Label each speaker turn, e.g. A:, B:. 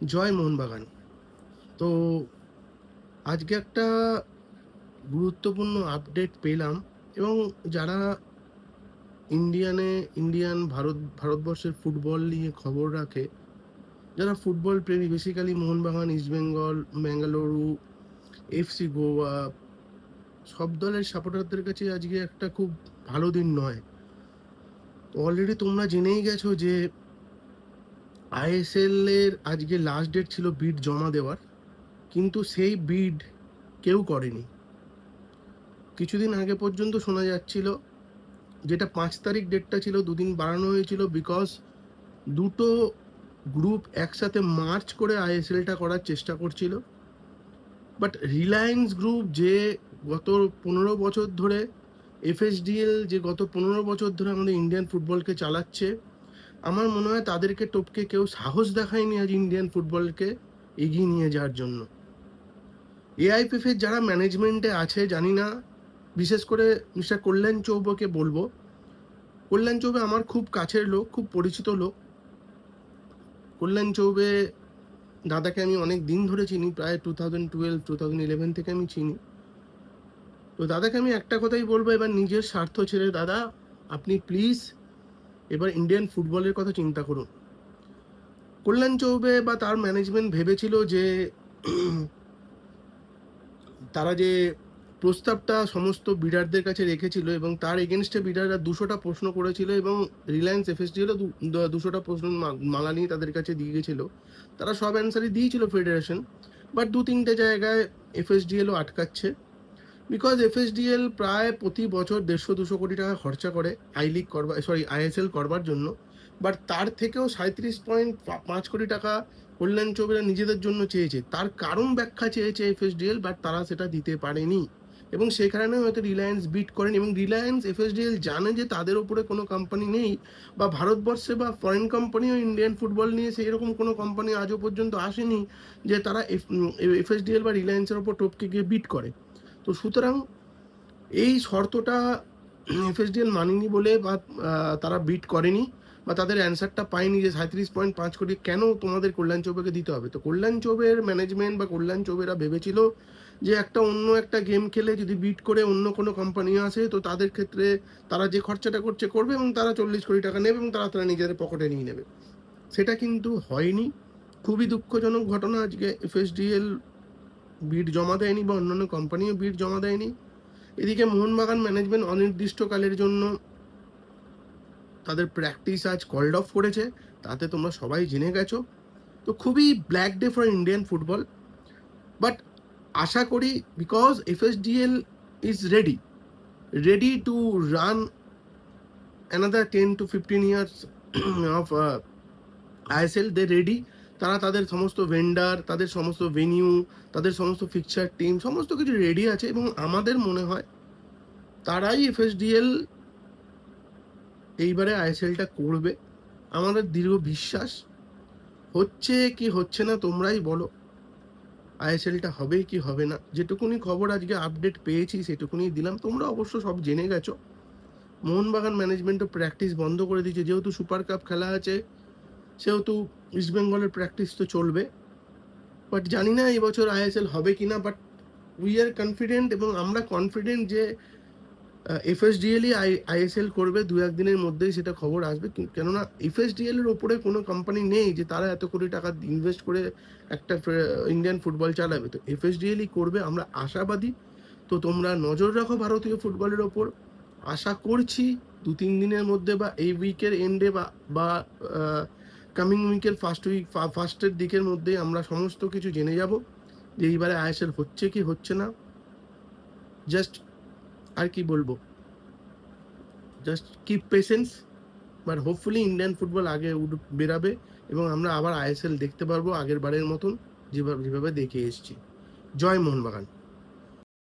A: জয় মোহনবাগান। তো আজকে একটা গুরুত্বপূর্ণ আপডেট পেলাম এবং যারা ইন্ডিয়ানে ইন্ডিয়ান ভারত, ভারতবর্ষের ফুটবল নিয়ে খবর রাখে, যারা ফুটবল প্রেমী বেসিক্যালি মোহনবাগান ইস্টবেঙ্গল ব্যাঙ্গালুরু এফসি গোয়া সব দলের সাপোর্টারদের কাছে আজকে একটা খুব ভালো দিন নয়। অলরেডি তোমরা জেনেই গেছো যে আইএসএল এর আজকে লাস্ট ডেট ছিল বিড জমা দেওয়ার, কিন্তু সেই বিড কেউ করেনি। কিছুদিন আগে পর্যন্ত শোনা যাচ্ছিল যেটা পাঁচ তারিখ ডেটটা ছিল, দুদিন বাড়ানো হয়েছিল বিকজ দুটো গ্রুপ একসাথে মার্চ করে আইএসএলটা করার চেষ্টা করছিল। বাট রিলায়েন্স গ্রুপ যে গত পনেরো বছর ধরে এফএসডিএল যে গত পনেরো বছর ধরে আমাদের ইন্ডিয়ান ফুটবলকে চালাচ্ছে আমার মনে হয় তাদেরকে টপকে কেউ সাহস দেখায়নি আজ ইন্ডিয়ান ফুটবলকে এগিয়ে নিয়ে যাওয়ার জন্য। এআইপিএফ এর যারা ম্যানেজমেন্টে আছে, জানি না, বিশেষ করে মিস্টার কল্যাণ চৌবেকে বলব। কল্যাণ চৌবে আমার খুব কাছের লোক, খুব পরিচিত লোক। কল্যাণ চৌবে দাদাকে আমি অনেক দিন ধরে চিনি, প্রায় two thousand twelve two thousand eleven থেকে আমি চিনি। তো দাদাকে আমি একটা কথাই বলব, এবার নিজের স্বার্থ ছেড়ে, দাদা, আপনি প্লিজ এবার ইন্ডিয়ান ফুটবলের কথা চিন্তা করুন। কল্যাণ চৌবে বা তার ম্যানেজমেন্ট ভেবেছিল যে, তারা যে প্রস্তাবটা সমস্ত বিডারদের কাছে রেখেছিল এবং তার এগেনস্টে বিডাররা দুশোটা প্রশ্ন করেছিল এবং রিলায়েন্স এফএসডিএলও দুশোটা প্রশ্ন মালা নিয়ে তাদের কাছে দিয়ে গেছিল। তারা সব অ্যান্সারই দিয়েছিল ফেডারেশন বাট দু তিনটে জায়গায় এফএসডিএলও আটকাচ্ছে। বিকজ এফএসডিএল প্রায় প্রতি বছর দেড়শো, দুশো কোটি টাকা খরচা করে আই লিগ করবার সরি আইএসএল করবার জন্য। বাট তার থেকেও সাঁত্রিশ পয়েন্ট পাঁচ কোটি টাকা কল্যাণ চৌবেরা নিজেদের জন্য চেয়েছে। তার কারণ ব্যাখ্যা চেয়েছে এফএসডিএল বাট তারা সেটা দিতে পারেনি। এবং সেই কারণে হয়তো রিলায়েন্স বিট করেন। এবং রিলায়েন্স এফএসডিএল জানে যে তাদের ওপরে কোনো কোম্পানি নেই, বা ভারতবর্ষে বা ফরেন কোম্পানিও ইন্ডিয়ান ফুটবল নিয়ে সেই রকম কোনো কোম্পানি আজও পর্যন্ত আসেনি, যে তারা এফ এফএসডিএল বা রিলায়েন্সের ওপর টপকে গিয়ে বিট করে। তো সুতরাং এই শর্তটা এফএসডিএল মানেনি বলে বা তারা বিট করেনি বা তাদের অ্যান্সারটা পায়নি যে সাঁত্রিশ পয়েন্ট পাঁচ কোটি কেন তোমাদের কল্যাণ চৌবেকে দিতে হবে। তো কল্যাণ চৌবের ম্যানেজমেন্ট বা কল্যাণ চৌবেরা ভেবেছিল যে একটা অন্য একটা গেম খেলে যদি বিট করে অন্য কোনো কোম্পানি আসে, তো তাদের ক্ষেত্রে তারা যে খরচাটা করছে করবে এবং তারা চল্লিশ কোটি টাকা নেবে এবং তারা তারা নিজেদের পকেটে নিয়ে নেবে। সেটা কিন্তু হয়নি। খুবই দুঃখজনক ঘটনা আজকে এফএসডিএল বিড জমা দেয়নি বা অন্যান্য কোম্পানিও বিড জমা দেয়নি। এদিকে মোহনবাগান ম্যানেজমেন্ট অনির্দিষ্টকালের জন্য তাদের প্র্যাকটিস আজ কল্ড অফ করেছে। তাতে তোমরা সবাই জেনে গেছো। তো খুবই black day for Indian football but আশা করি because FSDL is ready ready to run another ten to fifteen years of ISL they ready তারা তাদের সমস্ত ভেন্ডার তাদের সমস্ত ভেনিউ তাদের সমস্ত ফিকচার টিম সমস্ত কিছু রেডি আছে এবং আমাদের মনে হয় তারাই এফএসডিএল এইবারে আইএসএলটা করবে। আমাদের দীর্ঘ বিশ্বাস। হচ্ছে কি হচ্ছে না তোমরাই বলো। আইএসএলটা হবে কি হবে না? যেটুকুনি খবর আজকে আপডেট পেয়েছি সেটুকুনি দিলাম। তোমরা অবশ্য সব জেনে গেছো। মোহনবাগান ম্যানেজমেন্টও প্র্যাকটিস বন্ধ করে দিয়েছে। যেহেতু সুপার কাপ খেলা আছে সেহেতু ইস্টবেঙ্গলের প্র্যাকটিস তো চলবে। বাট জানি না এবছর আইএসএল হবে কি না বাট উই আর কনফিডেন্ট এবং আমরা কনফিডেন্ট যে এফএসডিএলই আই আইএসএল করবে দু একদিনের মধ্যেই সেটা খবর আসবে। কেননা এফএসডিএল এর ওপরে কোনো কোম্পানি নেই যে তারা এত কোটি টাকা ইনভেস্ট করে একটা ইন্ডিয়ান ফুটবল চালাবে। তো এফএসডিএলই করবে, আমরা আশাবাদী। তো তোমরা নজর রাখো ভারতীয় ফুটবলের ওপর। আশা করছি দু তিন দিনের মধ্যে বা এই উইকের এন্ডে বা বা কামিং উইকের ফার্স্ট উইক ফার্স্টের দিকের মধ্যে আমরা সমস্ত কিছু জেনে যাব যে এইবারে আইএসএল হচ্ছে কি হচ্ছে না। জাস্ট আর কি বলব? Just keep patience but hopefully Indian football আগে বেরাবে এবং আমরা আবার আইএসএল দেখতে পারব আগের বারের মতন, যেভাবে যেভাবে দেখে এসেছি। জয় মোহনবাগান।